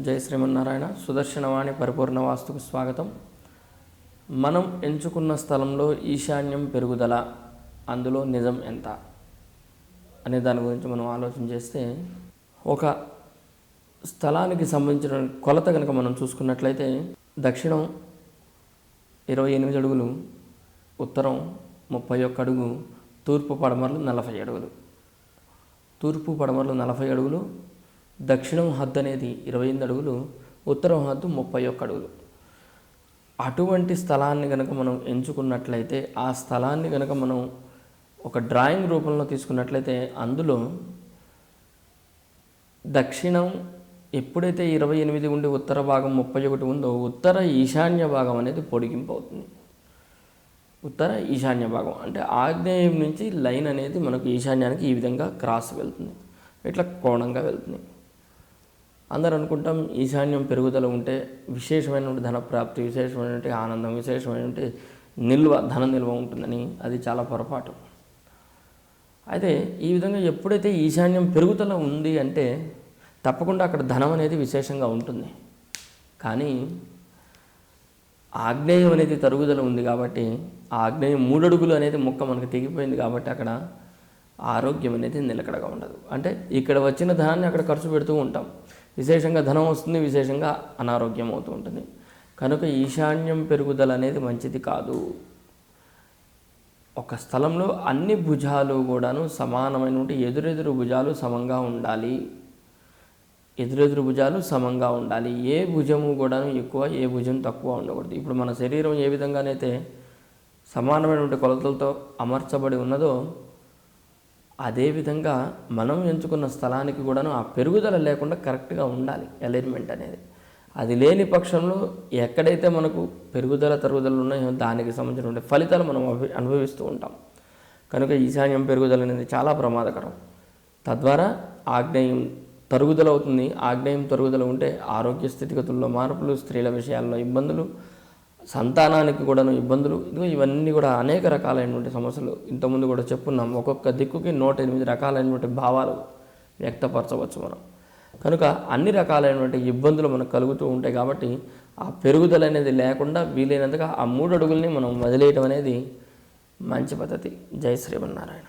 జై శ్రీమన్నారాయణ. సుదర్శనవాణి పరిపూర్ణ వాస్తుకు స్వాగతం. మనం ఎంచుకున్న స్థలంలో ఈశాన్యం పెరుగుదల అందులో నిజం ఎంత అనే దాని గురించి మనం ఆలోచన చేస్తే ఒక స్థలానికి సంబంధించిన కొలత కనుక మనం చూసుకున్నట్లయితే దక్షిణం ఇరవై ఎనిమిది అడుగులు ఉత్తరం ముప్పై ఒక్క అడుగు తూర్పు పడమరలు నలభై అడుగులు. తూర్పు పడమరలు నలభై అడుగులు దక్షిణం హద్దు అనేది ఇరవై ఎనిమిది అడుగులు ఉత్తరం హద్దు ముప్పై ఒక్క అడుగులు. అటువంటి స్థలాన్ని కనుక మనం ఎంచుకున్నట్లయితే ఆ స్థలాన్ని కనుక మనం ఒక డ్రాయింగ్ రూపంలో తీసుకున్నట్లయితే అందులో దక్షిణం ఎప్పుడైతే ఇరవై ఎనిమిది ఉండి ఉత్తర భాగం ముప్పై ఒకటి ఉందో ఉత్తర ఈశాన్య భాగం అనేది పొడిగింపు అవుతుంది. ఉత్తర ఈశాన్య భాగం అంటే ఆగ్నేయం నుంచి లైన్ అనేది మనకు ఈశాన్యానికి ఈ విధంగా క్రాస్ వెళ్తుంది. ఇట్లా కోణంగా వెళ్తుంది. అందరూ అనుకుంటాం ఈశాన్యం పెరుగుదల ఉంటే విశేషమైనటువంటి ధన ప్రాప్తి విశేషమైనటువంటి ఆనందం విశేషమైనటువంటి నిల్వ ధన నిల్వ ఉంటుందని అది చాలా పొరపాటు. అయితే ఈ విధంగా ఎప్పుడైతే ఈశాన్యం పెరుగుదల ఉంది అంటే తప్పకుండా అక్కడ ధనం అనేది విశేషంగా ఉంటుంది. కానీ ఆగ్నేయం అనేది తరుగుదల ఉంది కాబట్టి ఆ ఆగ్నేయం మూడడుగులు అనేది మొక్క మనకు తెగిపోయింది కాబట్టి అక్కడ ఆరోగ్యం అనేది నిలకడగా ఉండదు. అంటే ఇక్కడ వచ్చిన ధనాన్ని అక్కడ ఖర్చు పెడుతూ ఉంటాం. విశేషంగా ధనం వస్తుంది విశేషంగా అనారోగ్యం అవుతూ ఉంటుంది. కనుక ఈశాన్యం పెరుగుదల అనేది మంచిది కాదు. ఒక స్థలంలో అన్ని భుజాలు కూడాను సమానమైనటువంటి ఎదురెదురు భుజాలు సమంగా ఉండాలి. ఎదురెదురు భుజాలు సమంగా ఉండాలి. ఏ భుజము కూడాను ఎక్కువ ఏ భుజం తక్కువ ఉండకూడదు. ఇప్పుడు మన శరీరం ఏ విధంగానైతే సమానమైనటువంటి కొలతలతో అమర్చబడి ఉన్నదో అదేవిధంగా మనం ఎంచుకున్న స్థలానికి కూడాను ఆ పెరుగుదల లేకుండా కరెక్ట్గా ఉండాలి అలైన్మెంట్ అనేది. అది లేని పక్షంలో ఎక్కడైతే మనకు పెరుగుదల తరుగుదలు ఉన్నాయో దానికి సంబంధించిన ఫలితాలు మనం అభి- అనుభవిస్తూ ఉంటాం. కనుక ఈశాన్యం పెరుగుదల అనేది చాలా ప్రమాదకరం. తద్వారా ఆగ్నేయం తరుగుదల అవుతుంది. ఆగ్నేయం తరుగుదల ఉంటే ఆరోగ్య స్థితిగతుల్లో మార్పులు స్త్రీల విషయాల్లో ఇబ్బందులు సంతానానికి కూడాను ఇబ్బందులు. ఇదిగో ఇవన్నీ కూడా అనేక రకాలైనటువంటి సమస్యలు. ఇంతకుముందు కూడా చెప్పున్నాం ఒక్కొక్క దిక్కుకి నూట ఎనిమిది రకాలైనటువంటి భావాలు వ్యక్తపరచవచ్చు మనం. కనుక అన్ని రకాలైనటువంటి ఇబ్బందులు మనకు కలుగుతూ ఉంటాయి కాబట్టి ఆ పెరుగుదల అనేది లేకుండా వీలైనంతగా ఆ మూడు అడుగుల్ని మనం వదిలేయడం అనేది మంచి పద్ధతి. జై శ్రీమన్నారాయణ.